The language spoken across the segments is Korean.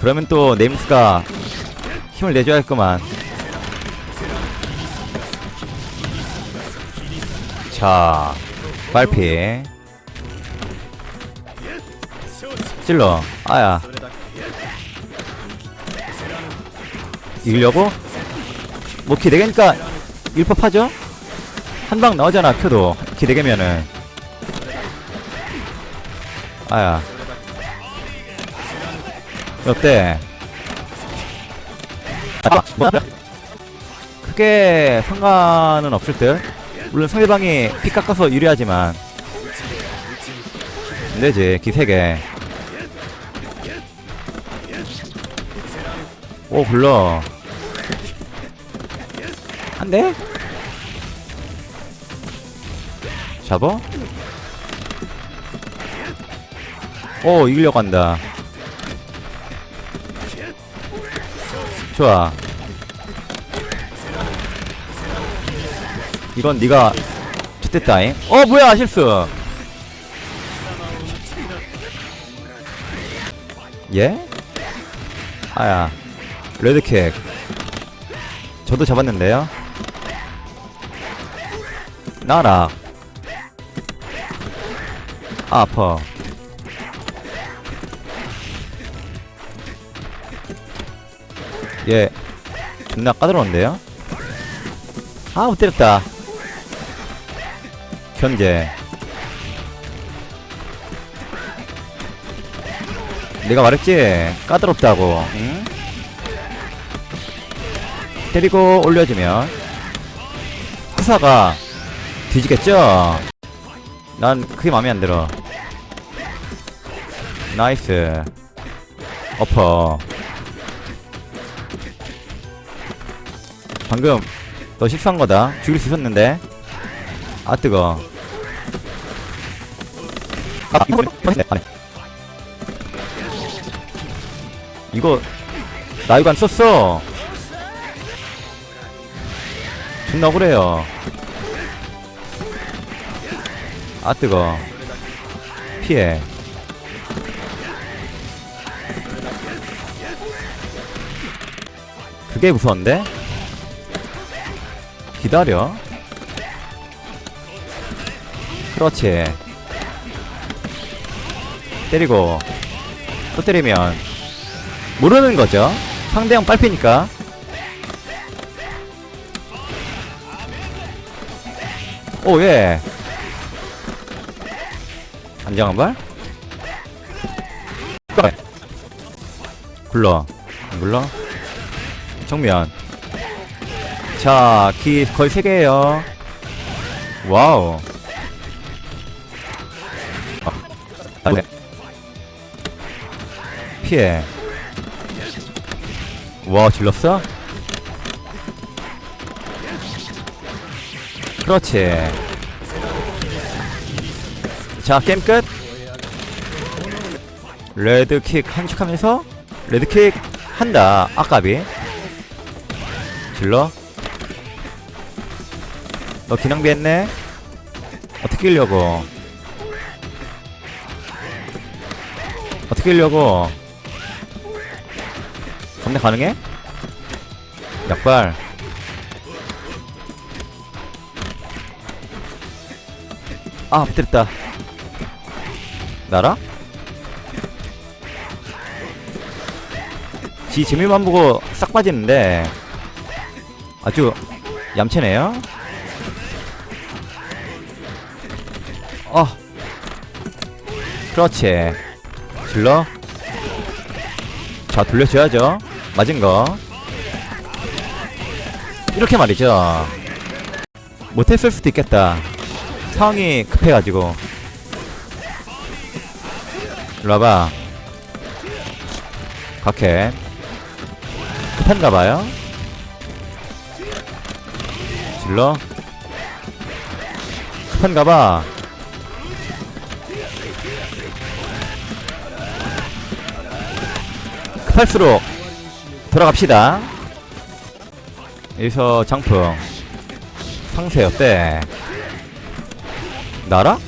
그러면 또 네임스가 힘을 내줘야겠구만. 자 빨피. 찔러. 아야. 이기려고? 뭐 기대게니까 일법하죠? 한 방 나오잖아 큐도. 기대게면은. 아야 어때? 아, 뭐? 크게 상관은 없을 듯 물론 상대방이 피 깎아서 유리하지만 안 되지 기세게 오 불러 안 돼? 잡어? 오 이기려고 한다 좋아. 이건 네가 좋댔다잉 어 뭐야 실수. 예? 아야 레드킥. 저도 잡았는데요? 나라. 아, 아 얘 존나 까다로운데요? 아, 못 때렸다. 견제. 내가 말했지? 까다롭다고. 응? 때리고 올려주면 후사가 뒤지겠죠? 난 그게 마음에 안 들어. 나이스. 어퍼. 방금 너 실수한 거다. 죽일 수 있었는데. 아 뜨거. 아 이거 해. 이거 나 이거 안 썼어. 존나 억울해요. 아 뜨거. 피해. 그게 무서운데? 기다려. 그렇지. 때리고 또 때리면 모르는 거죠. 상대형 빨피니까. 오 예. 안정한 발? 네. 굴러. 굴러. 정면. 자, 키 거의 3개에요. 와우. 아, 네. 피해. 와, 질렀어? 그렇지. 자, 게임 끝. 레드킥 한축 하면서, 레드킥 한다. 아까비. 질러. 너 기낭비 했네? 어떻게 이려고? 어떻게 이려고? 겁내 가능해? 약발. 아, 부드럽다. 나라? 지 재미만 보고 싹 빠지는데 아주 얌체네요. 어. 그렇지. 질러. 자, 돌려줘야죠. 맞은 거. 이렇게 말이죠. 못했을 수도 있겠다. 상황이 급해가지고. 일로 와봐. 각해. 급한가봐요. 질러. 급한가봐. 급할수록 돌아갑시다. 여기서 장풍 상세 어때? 나라?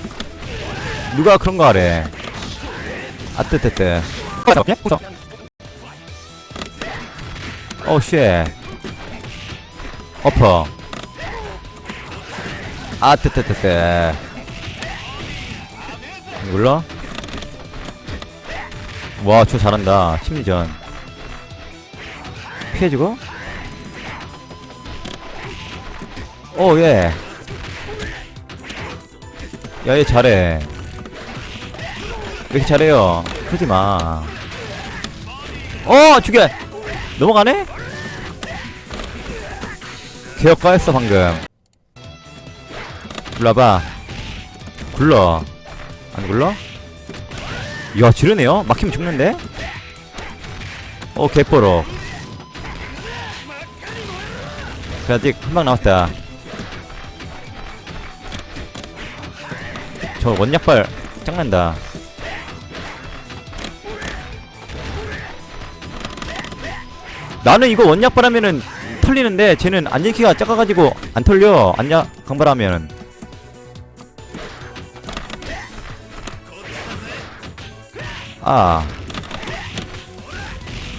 누가 그런 거 하래? 아뜨뜨뜨. 어, 쉣. 어퍼. 아, 뜨뜨뜨뜨. 몰라? 와, 저 잘한다. 심리전. 피해주고. 오, 예. 야, 얘 잘해. 왜 이렇게 잘해요? 그러지 마. 어, 죽여! 넘어가네? 개혁가했어, 방금. 굴러봐. 굴러. 안 굴러? 이야, 지르네요? 막히면 죽는데? 어, 개뽀록. 그 아직 한 방 남았다. 저 원약발 짱난다. 나는 이거 원약발 하면은 털리는데 쟤는 안전키가 작아가지고 안 털려. 안약 강발 하면은. 아.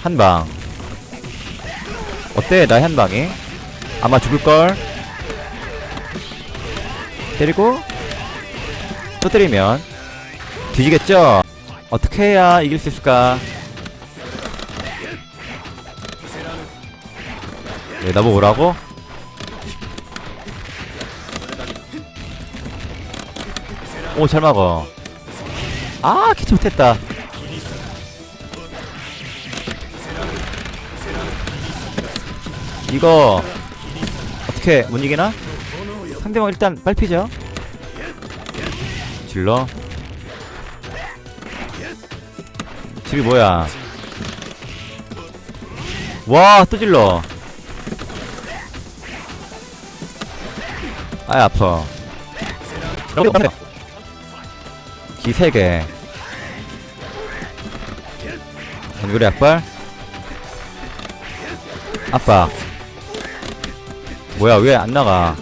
한 방. 어때, 나의 한 방이? 아마 죽을걸? 때리고, 또 때리면, 뒤지겠죠? 어떻게 해야 이길 수 있을까? 네, 나보고 오라고? 오, 잘 막어. 아, 캐치 못했다. 이거 어떻게 못 이기나? 상대방 일단 빨피죠. 질러. 집이 뭐야? 와, 또 질러. 아, 아파. 기 3개. 전구리 약발. 아빠. 뭐야, 왜 안 나가?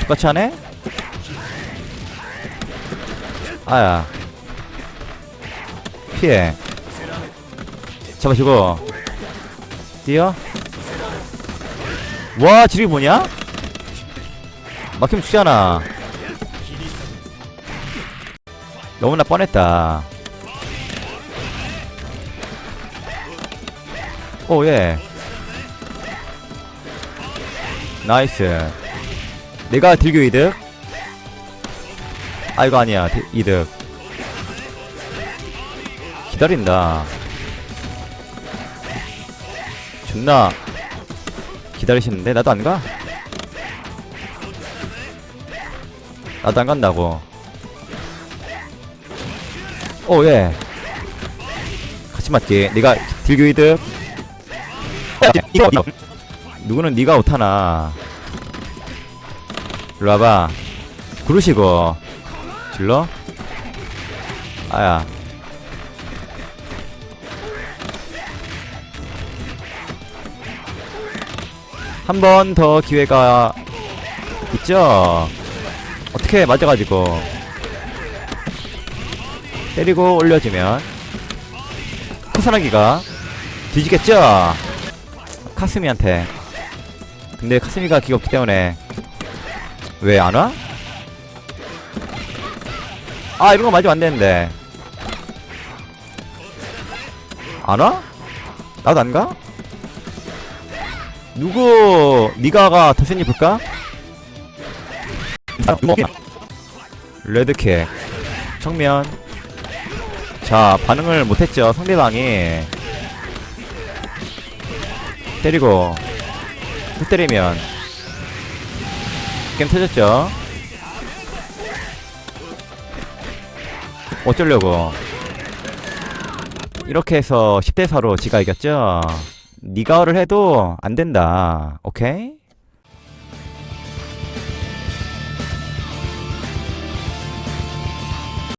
똑같이 하네? 아야. 피해. 잡아주고. 뛰어. 와, 지름이 뭐냐? 막히면 죽잖아. 너무나 뻔했다. 오, 예. 나이스. 내가 딜교 이득. 아, 이거 아니야. 디- 이득. 기다린다. 존나 기다리시는데 나도 안 가? 나도 안 간다고. 오, 예. 같이 맞게. 내가 딜교 이득. 누구는 네가 못하나. 일로 와봐. 구르시고. 질러? 아야. 한 번 더 기회가 있죠? 어떻게 맞아가지고. 때리고 올려주면. 코사나기가 뒤지겠죠? 카스미한테. 근데 카스미가 없기 때문에. 왜 안 와? 아, 이런 거 맞으면 안 되는데. 안 와? 나도 안 가? 누구, 니가가 더센 입을까? 레드킥. 정면. 자, 반응을 못했죠, 상대방이. 때리고, 또 때리면. 게임 터졌죠? 어쩌려고. 이렇게 해서 10대4로 지가 이겼죠? 니가를 해도 안 된다. 오케이?